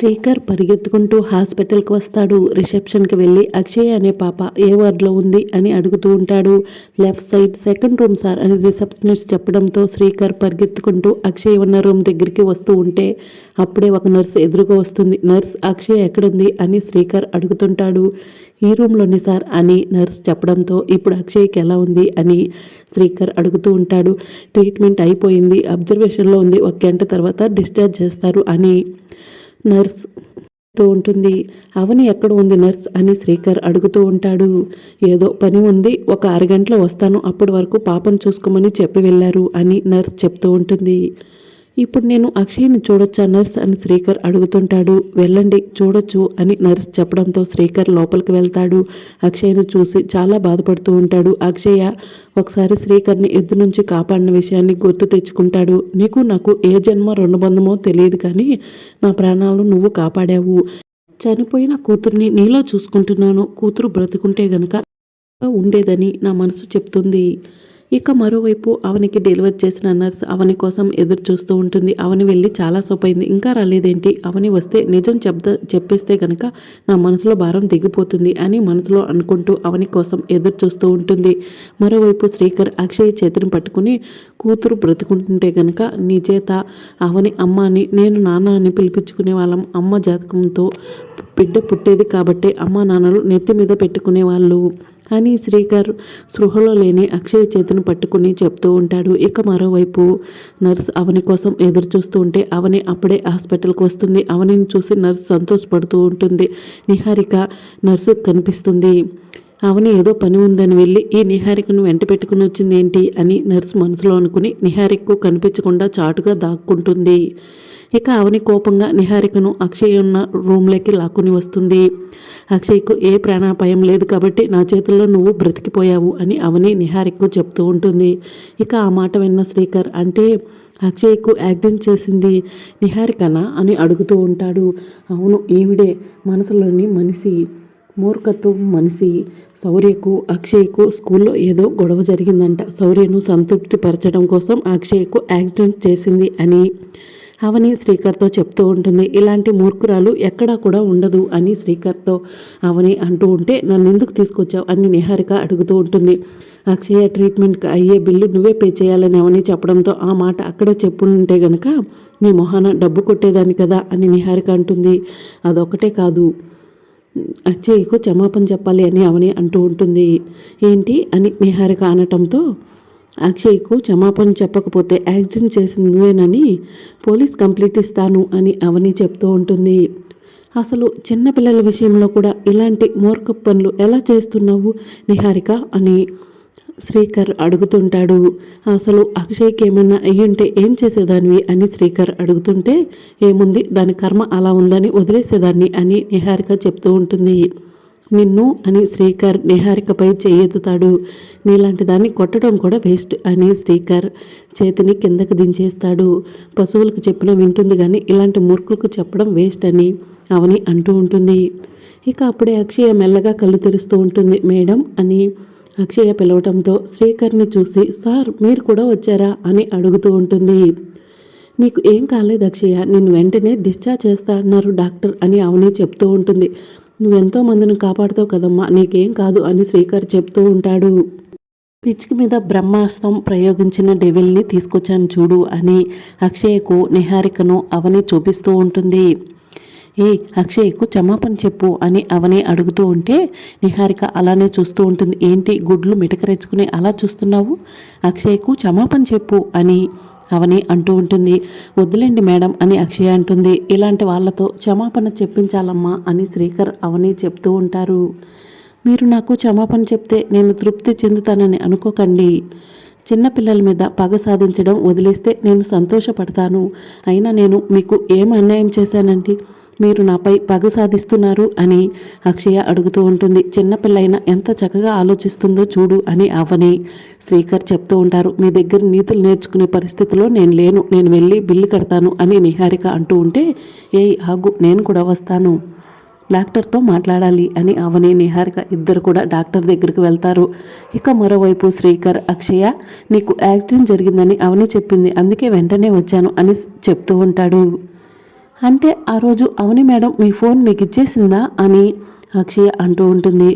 శ్రీకర్ పరిగెత్తుకుంటూ హాస్పిటల్కి వస్తాడు. రిసెప్షన్కి వెళ్ళి అక్షయ్ అనే పాప ఏ వార్డులో ఉంది అని అడుగుతూ ఉంటాడు. Left side second room sir అని రిసెప్షనిస్ట్ చెప్పడంతో శ్రీకర్ పరిగెత్తుకుంటూ అక్షయ్ ఉన్న రూమ్ దగ్గరికి వస్తూ ఉంటే అప్పుడే ఒక నర్స్ ఎదురుగా వస్తుంది. నర్స్ అక్షయ్ ఎక్కడుంది? అని శ్రీకర్ అడుగుతుంటాడు. ఈ రూమ్లోనే సార్ అని నర్స్ చెప్పడంతో ఇప్పుడు అక్షయ్కి ఎలా ఉంది? అని శ్రీకర్ అడుగుతూ ఉంటాడు. ట్రీట్మెంట్ అయిపోయింది అబ్జర్వేషన్లో ఉంది ఒక గంట తర్వాత డిశ్చార్జ్ చేస్తారు అని నర్స్తో ఉంటుంది. అవని ఎక్కడ ఉంది నర్స్? అని శ్రీకర్ అడుగుతూ ఉంటాడు. ఏదో పని ఉంది ఒక అరగంటలో వస్తాను అప్పటి వరకు పాపను చూసుకోమని చెప్పి వెళ్ళారు అని నర్స్ చెప్తూ ఉంటుంది. ఇప్పుడు నేను అక్షయ్ని చూడొచ్చా? నర్స్ అని శ్రీకర్ అడుగుతుంటాడు. వెళ్ళండి చూడొచ్చు అని నర్స్ చెప్పడంతో శ్రీకర్ లోపలికి వెళ్తాడు. అక్షయ్ను చూసి చాలా బాధపడుతూ ఉంటాడు. అక్షయ్య ఒకసారి శ్రీకర్ని ఎద్దు నుంచి కాపాడిన విషయాన్ని గుర్తు తెచ్చుకుంటాడు. నీకు నాకు ఏ జన్మ రెండు బంధమో తెలియదు కానీ నా ప్రాణాలు నువ్వు కాపాడావు. చనిపోయిన కూతుర్ని నీలో చూసుకుంటున్నాను. కూతురు బ్రతుకుంటే గనక ఉండేదని నా మనసు చెప్తుంది. ఇక మరోవైపు అవనికి డెలివరీ చేసిన నర్స్ అవని కోసం ఎదురు చూస్తూ ఉంటుంది. అవని వెళ్ళి చాలా సోపైంది. ఇంకా రాలేదేంటి? అవని వస్తే నిజం చెప్ద చెప్పేస్తే గనక నా మనసులో భారం దిగిపోతుంది అని మనసులో అనుకుంటూ అవని కోసం ఎదురు చూస్తూ ఉంటుంది. మరోవైపు శ్రీకర్ అక్షయ్ చేతిని పట్టుకుని కూతురు బ్రతుకుంటుంటే గనక నీ చేత అవని అమ్మ అని నేను నాన్న అని పిలిపించుకునే వాళ్ళం. అమ్మ జాతకంతో బిడ్డ పుట్టేది కాబట్టి అమ్మ నాన్నలు నెత్తి మీద పెట్టుకునే వాళ్ళు అని శ్రీకర్ స్పృహలో లేని అక్షయ్ చేతిని పట్టుకుని చెప్తూ ఉంటాడు. ఇక మరోవైపు నర్స్ అవని కోసం ఎదురు చూస్తూ ఉంటే అవని అప్పుడే హాస్పిటల్కి వస్తుంది. అవనిని చూసి నర్స్ సంతోషపడుతూ ఉంటుంది. నిహారిక నర్సు కనిపిస్తుంది. అవని ఏదో పని ఉందని వెళ్ళి ఈ నిహారికను వెంట పెట్టుకుని వచ్చింది ఏంటి అని నర్సు మనసులో అనుకుని నిహారికకు కనిపించకుండా చాటుగా దాక్కుంటుంది. ఇక అవని కోపంగా నిహారికను అక్షయ్ ఉన్న రూమ్లోకి లాక్కుని వస్తుంది. అక్షయ్కు ఏ ప్రాణాపాయం లేదు కాబట్టి నా చేతుల్లో నువ్వు బ్రతికిపోయావు అని అవని నిహారికకు చెప్తూ ఉంటుంది. ఇక ఆ మాట విన్న శ్రీకర్ అంటే అక్షయ్కు యాక్సిడెంట్ చేసింది నిహారికనా అని అడుగుతూ ఉంటాడు. అవును ఈవిడే మనసులోని మనిషి. మూర్ఖత్వం మనిషి శౌర్యకు అక్షయ్కు స్కూల్లో ఏదో గొడవ జరిగిందంట. శౌర్యను సంతృప్తిపరచడం కోసం అక్షయ్కు యాక్సిడెంట్ చేసింది అని అవని శ్రీకర్తో చెప్తూ ఉంటుంది. ఇలాంటి మూర్ఖురాలు ఎక్కడా కూడా ఉండదు అని శ్రీకర్తో అవని అంటూ ఉంటే నన్ను ఎందుకు తీసుకొచ్చావు? అని నిహారిక అడుగుతూ ఉంటుంది. అక్షయ ట్రీట్మెంట్కి అయ్యే బిల్లు నువ్వే పే చేయాలని అవని చెప్పడంతో ఆ మాట అక్కడే చెప్పుంటే గనక నీ మొహాన డబ్బు కొట్టేదాన్ని కదా అని నిహారిక అంటుంది. అదొకటే కాదు. అచ్చయ్యకు క్షమాపణ చెప్పాలి అని అవని అంటూ ఉంటుంది. ఏంటి? అని నిహారిక అనటంతో అక్షయ్కు క్షమాపణ చెప్పకపోతే యాక్సిడెంట్ చేసింది నువ్వేనని పోలీస్ కంప్లీట్ ఇస్తాను అని అవని చెప్తూ ఉంటుంది. అసలు చిన్నపిల్లల విషయంలో కూడా ఇలాంటి మూర్ఖ పనులు ఎలా చేస్తున్నావు నిహారిక అని శ్రీకర్ అడుగుతుంటాడు. అసలు అక్షయ్కి ఏమన్నా అయ్యుంటే ఏం చేసేదానివి? అని శ్రీకర్ అడుగుతుంటే ఏముంది? దాని కర్మ అలా ఉందని వదిలేసేదాన్ని అని నిహారిక చెప్తూ ఉంటుంది. నిన్ను అని శ్రీకర్ నిహారికపై చేయెత్తుతాడు. నీలాంటి దాన్ని కొట్టడం కూడా వేస్ట్ అని శ్రీకర్ చేతిని కిందకు దించేస్తాడు. పశువులకు చెప్పిన వింటుంది కానీ ఇలాంటి మూర్ఖులకు చెప్పడం వేస్ట్ అని అవని అంటూ ఉంటుంది. ఇక అప్పుడే అక్షయ మెల్లగా కళ్ళు తెరుస్తూ ఉంటుంది. మేడం అని అక్షయ పిలవటంతో శ్రీకర్ని చూసి సార్ మీరు కూడా వచ్చారా? అని అడుగుతూ ఉంటుంది. నీకు ఏం కాలేదు అక్షయ నిన్ను వెంటనే డిశ్చార్జ్ చేస్తా అన్నారు డాక్టర్ అని అవని చెప్తూ ఉంటుంది. నువ్వెంతో మందిని కాపాడుతావు కదమ్మా నీకేం కాదు అని శ్రీకర్ చెప్తూ ఉంటాడు. పిచ్చుకి మీద బ్రహ్మాస్త్రం ప్రయోగించిన డెవిల్ని తీసుకొచ్చాను చూడు అని అక్షయ్కు నిహారికను అవని చూపిస్తూ ఉంటుంది. ఏ అక్షయ్కు క్షమాపణ చెప్పు అని అవని అడుగుతూ ఉంటే నిహారిక అలానే చూస్తూ ఉంటుంది. ఏంటి గుడ్లు మిటకరెచ్చుకుని అలా చూస్తున్నావు? అక్షయ్కు క్షమాపణ చెప్పు అని అవని అంటూ ఉంటుంది. వద్దులేండి మేడం అని అక్షయ అంటుంది. ఇలాంటి వాళ్ళతో క్షమాపణ చెప్పించాలమ్మా అని శ్రీకర్ అవని చెప్తూ ఉంటారు. మీరు నాకు క్షమాపణ చెప్తే నేను తృప్తి చెందుతానని అనుకోకండి. చిన్నపిల్లల మీద పగ సాధించడం వదిలేస్తే నేను సంతోషపడతాను. అయినా నేను మీకు ఏం అన్యాయం చేశానండి మీరు నాపై పగ సాధిస్తున్నారు అని అక్షయ అడుగుతూ ఉంటుంది. చిన్నపిల్లైన ఎంత చక్కగా ఆలోచిస్తుందో చూడు అని అవని శ్రీకర్ చెప్తూ ఉంటారు. మీ దగ్గర నీతులు నేర్చుకునే పరిస్థితిలో నేను లేను. నేను వెళ్ళి బిల్లు కడతాను అని నిహారిక అంటూ ఉంటే ఏ ఆగు నేను కూడా వస్తాను. డాక్టర్తో మాట్లాడాలి అని అవని నిహారిక ఇద్దరు కూడా డాక్టర్ దగ్గరికి వెళ్తారు. ఇక మరోవైపు శ్రీకర్ అక్షయ నీకు యాక్సిడెంట్ జరిగిందని అవని చెప్పింది. అందుకే వెంటనే వచ్చాను అని చెప్తూ ఉంటాడు. అంటే ఆ రోజు అవని మేడం మీ ఫోన్ మీకు ఇచ్చేసిందా అని అక్షయ అంటూ ఉంటుంది.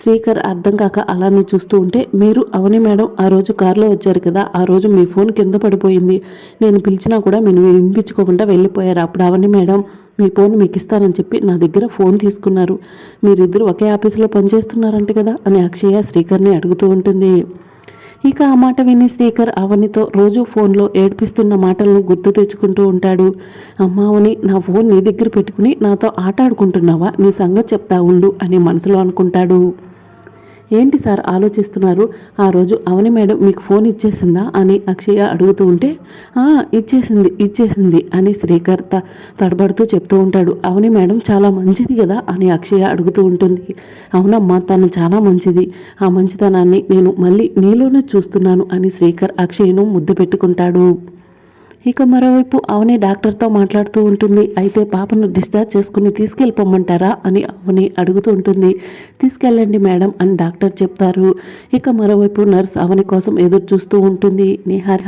శ్రీకర్ అర్థం కాక అలానే చూస్తూ ఉంటే మీరు అవని మేడం ఆ రోజు కారులో వచ్చారు కదా ఆ రోజు మీ ఫోన్ కింద పడిపోయింది. నేను పిలిచినా కూడా మీరు వినిపించుకోకుండా వెళ్ళిపోయారు. అప్పుడు అవని మేడం మీ ఫోన్ మీకు ఇస్తానని చెప్పి నా దగ్గర ఫోన్ తీసుకున్నారు. మీరిద్దరు ఒకే ఆఫీసులో పనిచేస్తున్నారంట కదా అని అక్షయ శ్రీకర్ని అడుగుతూ ఉంటుంది. ఇక ఆ మాట విని శ్రీకర్ అవనితో రోజు ఫోన్లో ఏడ్పిస్తున్న మాటలను గుర్తు తెచ్చుకుంటూ ఉంటాడు. అమ్మావని నా ఫోన్ నీ దగ్గర పెట్టుకుని నాతో ఆట ఆడుకుంటున్నావా నీ సంగతి చెప్తా ఉండు అని మనసులో అనుకుంటాడు. ఏంటి సార్ ఆలోచిస్తున్నారు? ఆ రోజు అవని మేడం మీకు ఫోన్ ఇచ్చేసిందా? అని అక్షయ అడుగుతూ ఉంటే ఇచ్చేసింది ఇచ్చేసింది అని శ్రీకర్ త తడబడుతూ చెప్తూ ఉంటాడు. అవని మేడం చాలా మంచిది కదా అని అక్షయ అడుగుతూ ఉంటుంది. అవునమ్మా తను చాలా మంచిది. ఆ మంచితనాన్ని నేను మళ్ళీ నీలోనే చూస్తున్నాను అని శ్రీకర్ అక్షయను ముద్దు పెట్టుకుంటాడు. ఇక మరోవైపు అవని డాక్టర్తో మాట్లాడుతూ ఉంటుంది. అయితే పాపను డిశ్చార్జ్ చేసుకుని తీసుకెళ్ళిపోమంటారా అని అవని అడుగుతూ ఉంటుంది. తీసుకెళ్ళండి మేడం అని డాక్టర్ చెప్తారు. ఇక మరోవైపు నర్స్ అవని కోసం ఎదురు చూస్తూ ఉంటుంది. నిహార్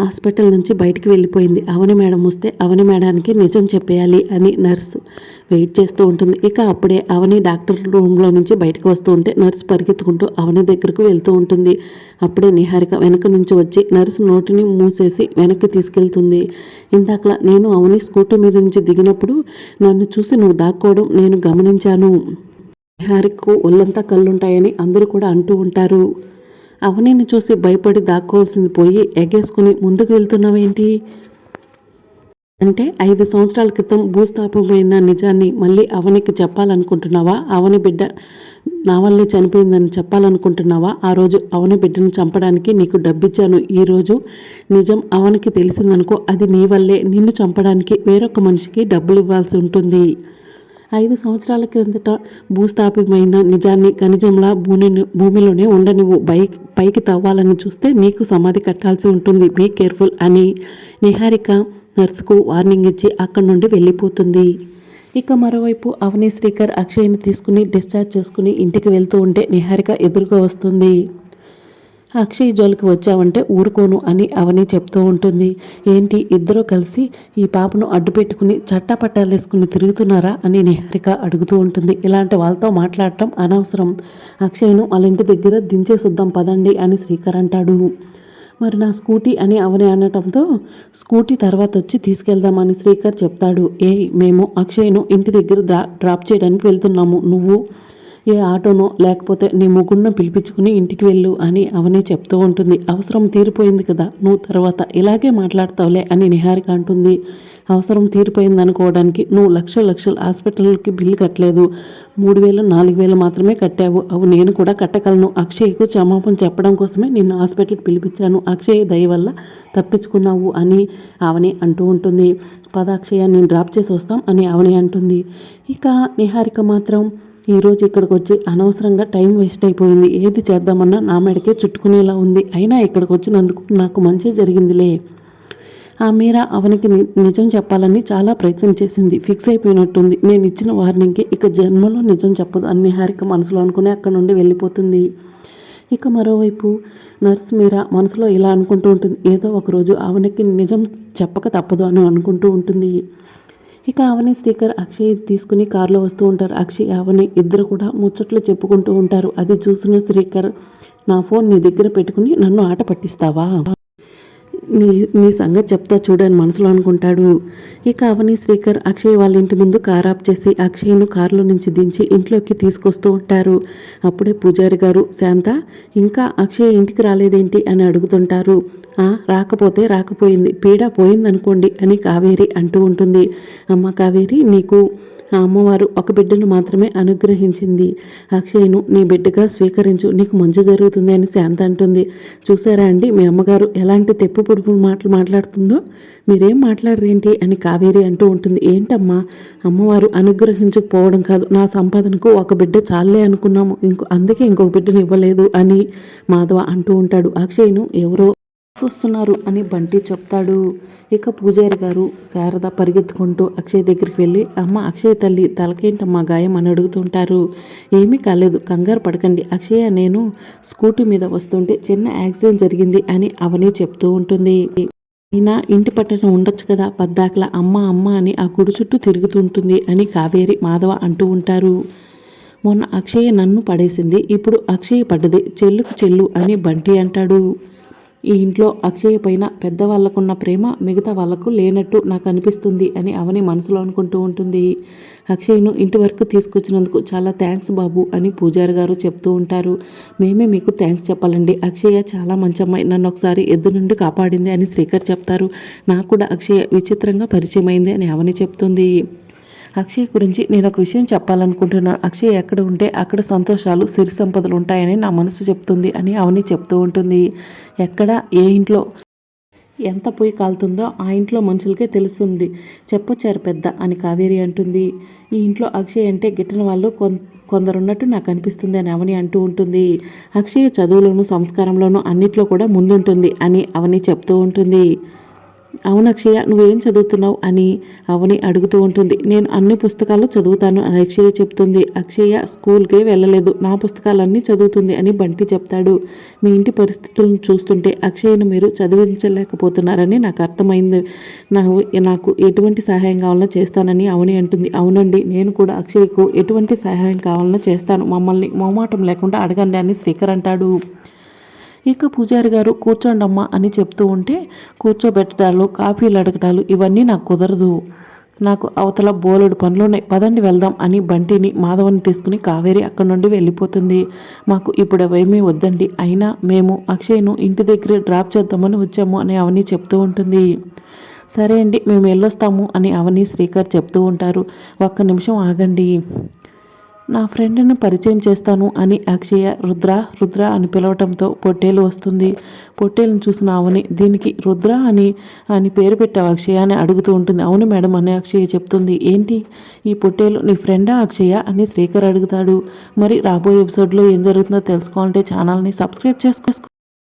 హాస్పిటల్ నుంచి బయటికి వెళ్ళిపోయింది. అవని మేడం వస్తే అవని మేడానికి నిజం చెప్పేయాలి అని నర్సు వెయిట్ చేస్తూ ఉంటుంది. ఇక అప్పుడే అవని డాక్టర్ రూమ్లో నుంచి బయటకు వస్తూ ఉంటే నర్సు పరిగెత్తుకుంటూ అవని దగ్గరకు వెళ్తూ ఉంటుంది. అప్పుడే నిహారిక వెనక నుంచి వచ్చి నర్సు నోటిని మూసేసి వెనక్కి తీసుకెళ్తుంది. ఇందాకలా నేను అవని స్కూటర్ మీద నుంచి దిగినప్పుడు నన్ను చూసి నువ్వు దాక్కోవడం నేను గమనించాను. నిహారికకు ఒళ్ళంతా కళ్ళుంటాయని అందరూ కూడా అంటూ ఉంటారు. అవనీని చూసి భయపడి దాక్కోవాల్సింది పోయి ఎగేసుకుని ముందుకు వెళ్తున్నావేంటి? అంటే ఐదు సంవత్సరాల క్రితం భూస్థాపమైన నిజాన్ని మళ్ళీ అవనికి చెప్పాలనుకుంటున్నావా? అవని బిడ్డ నా వల్లే చనిపోయిందని చెప్పాలనుకుంటున్నావా? ఆ రోజు అవని బిడ్డను చంపడానికి నీకు డబ్బిచ్చాను. ఈరోజు నిజం అవనికి తెలిసిందనుకో అది నీ వల్లే నిన్ను చంపడానికి వేరొక మనిషికి డబ్బులు ఇవ్వాల్సి ఉంటుంది. ఐదు సంవత్సరాల క్రిందట భూస్థాపితమైన నిజాన్ని ఖనిజంలా భూమి భూమిలోనే ఉండనివ్వు. బై పైకి తవ్వాలని చూస్తే నీకు సమాధి కట్టాల్సి ఉంటుంది. బీ కేర్ఫుల్ అని నిహారిక నర్సుకు వార్నింగ్ ఇచ్చి అక్కడి నుండి వెళ్ళిపోతుంది. ఇక మరోవైపు అవని శ్రీకర్ అక్షయ్ని తీసుకుని డిశ్చార్జ్ చేసుకుని ఇంటికి వెళ్తూ ఉంటే నిహారిక ఎదురుగా వస్తుంది. అక్షయ్ జోలికి వచ్చావంటే ఊరుకోను అని అవని చెప్తూ ఉంటుంది. ఏంటి? ఇద్దరూ కలిసి ఈ పాపను అడ్డు పెట్టుకుని చట్టపట్టాలేసుకుని తిరుగుతున్నారా అని నిహారిక అడుగుతూ ఉంటుంది. ఇలాంటి వాళ్ళతో మాట్లాడటం అనవసరం. అక్షయ్ను వాళ్ళ ఇంటి దగ్గర దించేసుద్దాం పదండి అని శ్రీకర్ అంటాడు. మరి నా స్కూటీ అని అవని అనటంతో స్కూటీ తర్వాత వచ్చి తీసుకెళ్దామని శ్రీకర్ చెప్తాడు. ఏ మేము అక్షయ్ను ఇంటి దగ్గర డ్రాప్ చేయడానికి వెళ్తున్నాము. నువ్వు ఏ ఆటోనో లేకపోతే నీ ముగ్గురును పిలిపించుకుని ఇంటికి వెళ్ళు అని అవనే చెప్తూ ఉంటుంది. అవసరం తీరిపోయింది కదా నువ్వు తర్వాత ఇలాగే మాట్లాడతావులే అని నిహారిక అంటుంది. అవసరం తీరిపోయింది అనుకోవడానికి నువ్వు లక్షల లక్షలు హాస్పిటల్కి బిల్లు కట్టలేదు. మూడు వేలు నాలుగు వేలు మాత్రమే కట్టావు. అవు నేను కూడా కట్టగలను. అక్షయ్కు క్షమాపణ చెప్పడం కోసమే నిన్ను హాస్పిటల్కి పిలిపించాను. అక్షయ్ దయ వల్ల తప్పించుకున్నావు అని ఆవని అంటూ ఉంటుంది. పద అక్షయ నేను డ్రాప్ చేసి వస్తాం అని ఆవని అంటుంది. ఇక నిహారిక మాత్రం ఈరోజు ఇక్కడికి వచ్చి అనవసరంగా టైం వేస్ట్ అయిపోయింది. ఏది చేద్దామన్నా నా మెడకే చుట్టుకునేలా ఉంది. అయినా ఇక్కడికి వచ్చినందుకు నాకు మంచి జరిగిందిలే. ఆ మీరా అవనికి నిజం చెప్పాలని చాలా ప్రయత్నం చేసింది. ఫిక్స్ అయిపోయినట్టుంది. నేను ఇచ్చిన వార్నింగ్కి ఇక జన్మలో నిజం చెప్పదు అన్ని హారిక మనసులో అనుకుని అక్కడ నుండి వెళ్ళిపోతుంది. ఇక మరోవైపు నర్స్ మీరా మనసులో ఇలా అనుకుంటూ ఉంటుంది. ఏదో ఒకరోజు ఆవనకి నిజం చెప్పక తప్పదు అని అనుకుంటూ ఉంటుంది. ఇక అవని శ్రీకర్ అక్షయ్ తీసుకుని కారులో వస్తూ ఉంటారు. అక్షయ్ అవని ఇద్దరు కూడా ముచ్చట్లు చెప్పుకుంటూ ఉంటారు. అది చూసిన శ్రీకర్ నా ఫోన్ నీ దగ్గర పెట్టుకుని నన్ను ఆట పట్టిస్తావా? నీ నీ సంగతి చెప్తా చూడని మనసులో అనుకుంటాడు. ఇక అవని శ్రీకర్ అక్షయ్ వాళ్ళ ఇంటి ముందు కార్ ఆఫ్ చేసి అక్షయ్ను కారులో నుంచి దించి ఇంట్లోకి తీసుకొస్తూ ఉంటారు. అప్పుడే పూజారి గారు శాంత ఇంకా అక్షయ్ ఇంటికి రాలేదేంటి? అని అడుగుతుంటారు. రాకపోతే రాకపోయింది. పీడ పోయిందనుకోండి అని కావేరి అంటూ ఉంటుంది. అమ్మ కావేరి నీకు ఆ అమ్మవారు ఒక బిడ్డను మాత్రమే అనుగ్రహించింది. అక్షయ్ను నీ బిడ్డగా స్వీకరించు నీకు మంచి జరుగుతుంది అని శాంత అంటుంది. చూసారా అండి మీ అమ్మగారు ఎలాంటి తెప్పు పొడుపు మాటలు మాట్లాడుతుందో? మీరేం మాట్లాడరేంటి? అని కావేరి అంటూ ఉంటుంది. ఏంటమ్మా అమ్మవారు అనుగ్రహించకపోవడం కాదు. నా సంపాదనకు ఒక బిడ్డ చాలే అనుకున్నాము. ఇంకో అందుకే ఇంకొక బిడ్డను ఇవ్వలేదు అని మాధవ అంటూ ఉంటాడు. అక్షయ్ను ఎవరో వస్తున్నారు అని బంటి చెప్తాడు. ఇక పూజారి గారు శారద పరిగెత్తుకుంటూ అక్షయ్ దగ్గరికి వెళ్ళి అమ్మ అక్షయ్ తల్లి తలకేంటమ్మా గాయం అని అడుగుతుంటారు. ఏమీ కాలేదు కంగారు పడకండి అక్షయ నేను స్కూటీ మీద వస్తుంటే చిన్న యాక్సిడెంట్ జరిగింది అని అవని చెప్తూ ఉంటుంది. అయినా ఇంటి పట్టణం ఉండొచ్చు కదా పద్దాకల అమ్మ అమ్మ అని ఆ గుడి చుట్టూ తిరుగుతుంటుంది అని కావేరి మాధవ అంటూ ఉంటారు. మొన్న అక్షయ నన్ను పడేసింది ఇప్పుడు అక్షయ పడ్డది చెల్లుకు చెల్లు అని బంటి అంటాడు. ఈ ఇంట్లో అక్షయ పైన పెద్దవాళ్ళకున్న ప్రేమ మిగతా వాళ్ళకు లేనట్టు నాకు అనిపిస్తుంది అని అవని మనసులో అనుకుంటూ ఉంటుంది. అక్షయ్ను ఇంటి వరకు తీసుకొచ్చినందుకు చాలా థ్యాంక్స్ బాబు అని పూజారి గారు చెప్తూ ఉంటారు. మేమే మీకు థ్యాంక్స్ చెప్పాలండి. అక్షయ చాలా మంచి అమ్మాయి. నన్ను ఒకసారి ఎద్దు నుండి కాపాడింది అని శ్రీకర్ చెప్తారు. నాకు కూడా అక్షయ విచిత్రంగా పరిచయం అయింది అని అవని చెప్తుంది. అక్షయ్ గురించి నేను ఒక విషయం చెప్పాలనుకుంటున్నాను అక్షయ్ ఎక్కడ ఉంటే అక్కడ సంతోషాలు సిరి సంపదలు ఉంటాయని నా మనసు చెప్తుంది అని అవని చెప్తూ ఉంటుంది. ఎక్కడ ఏ ఇంట్లో ఎంత పొయ్యి కాలుతుందో ఆ ఇంట్లో మనుషులకే తెలుస్తుంది. చెప్పొచ్చారు పెద్ద అని కావేరి అంటుంది. ఈ ఇంట్లో అక్షయ్ అంటే గిట్టిన వాళ్ళు కొందరున్నట్టు నాకు అనిపిస్తుంది అని అవని అంటూ ఉంటుంది. అక్షయ్ చదువులోను సంస్కారంలోనూ అన్నిట్లో కూడా ముందుంటుంది అని అవని చెప్తూ ఉంటుంది. అవును అక్షయ నువ్వేం చదువుతున్నావు అని అవని అడుగుతూ ఉంటుంది. నేను అన్ని పుస్తకాలు చదువుతాను అని అక్షయ చెప్తుంది. అక్షయ స్కూల్కే వెళ్ళలేదు. నా పుస్తకాలన్నీ చదువుతుంది అని బంటి చెప్తాడు. మీ ఇంటి పరిస్థితులను చూస్తుంటే అక్షయను మీరు చదివించలేకపోతున్నారని నాకు అర్థమైంది. నాకు నాకు ఎటువంటి సహాయం కావాలన్నా చేస్తానని అవని అంటుంది. అవునండి నేను కూడా అక్షయ్కు ఎటువంటి సహాయం కావాలన్నా చేస్తాను. మమ్మల్ని మొహమాటం లేకుండా అడగండి అని శ్రీకర్ అంటాడు. ఇక పూజారి గారు కూర్చోండమ్మా అని చెప్తూ ఉంటే కూర్చోబెట్టడాలు కాఫీలు అడగడాలు ఇవన్నీ నాకు కుదరదు. నాకు అవతల బోలెడు పనులున్నాయి. పదండి వెళ్దాం అని బంటిని మాధవని తీసుకుని కావేరి అక్కడి నుండి వెళ్ళిపోతుంది. మాకు ఇప్పుడు ఏమీ వద్దండి. అయినా మేము అక్షయ్ను ఇంటి దగ్గర డ్రాప్ చేద్దామని వచ్చాము అని అవని చెప్తూ ఉంటుంది. సరే అండి మేము వెళ్ళొస్తాము అని అవని శ్రీకర్ చెప్తూ ఉంటారు. ఒక్క నిమిషం ఆగండి. నా ఫ్రెండ్ని పరిచయం చేస్తాను అని అక్షయ రుద్ర రుద్ర అని పిలవటంతో పొట్టేలు వస్తుంది. పొట్టేలను చూసిన అవని దీనికి రుద్ర అని అని పేరు పెట్టావు అక్షయ అని అడుగుతూ ఉంటుంది. అవును మేడం అని అక్షయ చెప్తుంది. ఏంటి? ఈ పొట్టేలు నీ ఫ్రెండా అక్షయ అని శ్రీకర్ అడుగుతాడు. మరి రాబోయే ఎపిసోడ్లో ఏం జరుగుతుందో తెలుసుకోవాలంటే ఛానల్ని సబ్స్క్రైబ్ చేసుకో